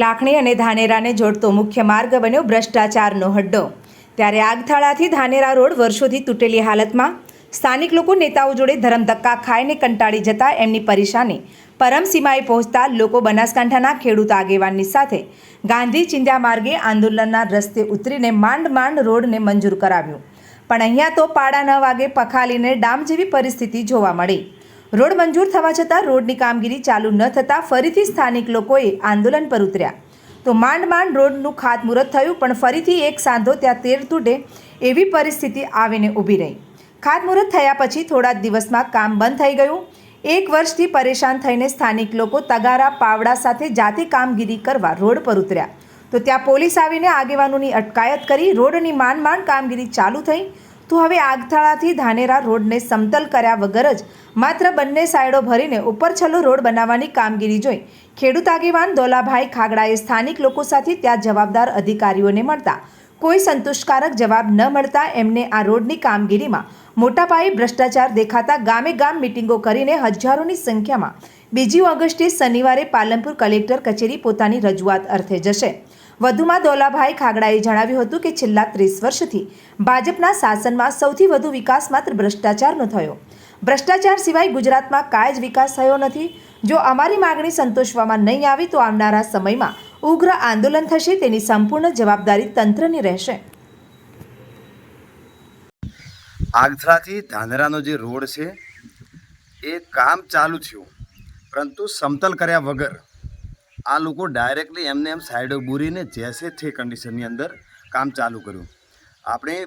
લાખણી અને ધાનેરાને જોડતો મુખ્ય માર્ગ બન્યો ભ્રષ્ટાચારનો હડ્ડો. ત્યારે આગથાળાથી ધાનેરા રોડ વર્ષોથી તૂટેલી હાલતમાં સ્થાનિક લોકો નેતાઓ જોડે ધરમધક્કા ખાઈને કંટાળી જતા એમની પરેશાની. પરમસીમાએ પહોંચતા લોકો બનાસકાંઠાના ખેડૂત આગેવાનની સાથે ગાંધી ચિંધ્યા માર્ગે આંદોલનના રસ્તે ઉતરીને માંડ માંડ રોડને મંજૂર કરાવ્યું. પણ અહીંયા તો પાડા ન વાગે પખાલીને ડામ જેવી પરિસ્થિતિ જોવા મળી. રોડ મંજૂર થવા છતાં રોડની કામગીરી ચાલુ ન થતાં ફરીથી સ્થાનિક લોકોએ આંદોલન પર ઉતર્યા. તો માંડ માંડ રોડનું ખાતમુહૂર્ત થયું, પણ ફરીથી એક સાંધો ત્યાં તેર તૂટે એવી પરિસ્થિતિ આવીને ઊભી રહી. ખાતમુહૂર્ત થયા પછી થોડા દિવસમાં કામ બંધ થઈ ગયું. એક વર્ષથી પરેશાન થઈને સ્થાનિક લોકો તગારા, પાવડા સાથે જાતે કામગીરી કરવા રોડ પર ઉતર્યા. તો ત્યાં પોલીસ આવીને આગેવાનોની અટકાયત કરી, રોડની માંડ માંડ કામગીરી ચાલુ થઈ. તો હવે આગથાળાથી ધાનેરા રોડને સમતલ કર્યા વગર જ માત્ર બંને સાઈડો ભરીને ઉપર છલ્લો રોડ બનાવવાની કામગીરી જોઈ ખેડૂત આગેવાન દોલાભાઈ ખાગડાએ સ્થાનિક લોકો સાથે ત્યાં જવાબદાર અધિકારીઓને મળતા કોઈ સંતુષ્ટકારક જવાબ ન મળતા એમને આ રોડની કામગીરીમાં મોટા પાયે ભ્રષ્ટાચાર દેખાતા ગામે ગામ મિટિંગો કરીને હજારોની સંખ્યામાં બીજી ઓગસ્ટે શનિવારે પાલનપુર કલેક્ટર કચેરી પોતાની રજૂઆત અર્થે જશે. વધુમાં દોલાભાઈ ખાગડાએ જણાવ્યું હતું કે છેલ્લા ત્રીસ વર્ષથી ભાજપના શાસનમાં સૌથી વધુ વિકાસ માત્ર ભ્રષ્ટાચારનો થયો. ભ્રષ્ટાચાર સિવાય ગુજરાતમાં કાંઈ જ વિકાસ થયો નથી. જો અમારી માગણી સંતોષવામાં નહીં આવી તો આવનારા સમયમાં ઉગ્ર આંદોલન થશે તેની સંપૂર્ણ જવાબદારી તંત્રની રહેશે. આગથરાથી ધાનેરાનો જે રોડ છે, એ કામ ચાલુ થયું. પરંતુ સમતલ કર્યા વગર આ લોકો ડાયરેક્ટલી એમને એમ સાઈડો બૂરીને જેસે છે કન્ડિશનની અંદર કામ ચાલુ કર્યું. આપણે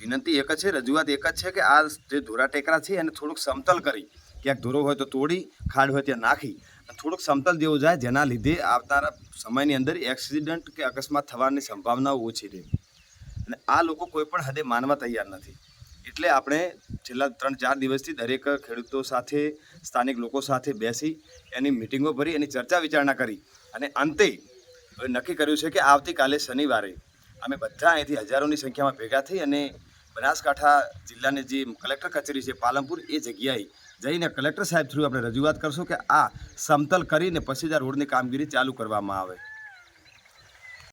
વિનંતી એક જ છે, રજૂઆત એક જ છે કે આ જે ધોરા ટેકરા છે એને થોડુંક સમતલ કરી. ક્યાંક ધોરો હોય તો તોડી, ખાડ હોય ત્યાં નાખી. થોડુંક સમતલ જેવું જાય, જેના લીધે આવનારા સમયની અંદર એક્સિડન્ટ કે અકસ્માત થવાની સંભાવનાઓ ઓછી રહે. અને આ લોકો કોઈ પણ હદે માનવા તૈયાર નથી. એટલે આપણે છેલ્લા ત્રણ ચાર દિવસથી દરેક ખેડૂતો સાથે, સ્થાનિક લોકો સાથે બેસી એની મિટિંગો ભરી, એની ચર્ચા વિચારણા કરી અને અંતે નક્કી કર્યું છે કે આવતીકાલે શનિવારે અમે બધા અહીંથી હજારોની સંખ્યામાં ભેગા થઈ અને બનાસકાંઠા જિલ્લાની જે કલેક્ટર કચેરી છે પાલનપુર, એ જગ્યાએ જઈને કલેક્ટર સાહેબ થ્રુ આપણે રજૂઆત કરશું કે આ સમતલ કરીને પછી જ આ રોડની કામગીરી ચાલુ કરવામાં આવે.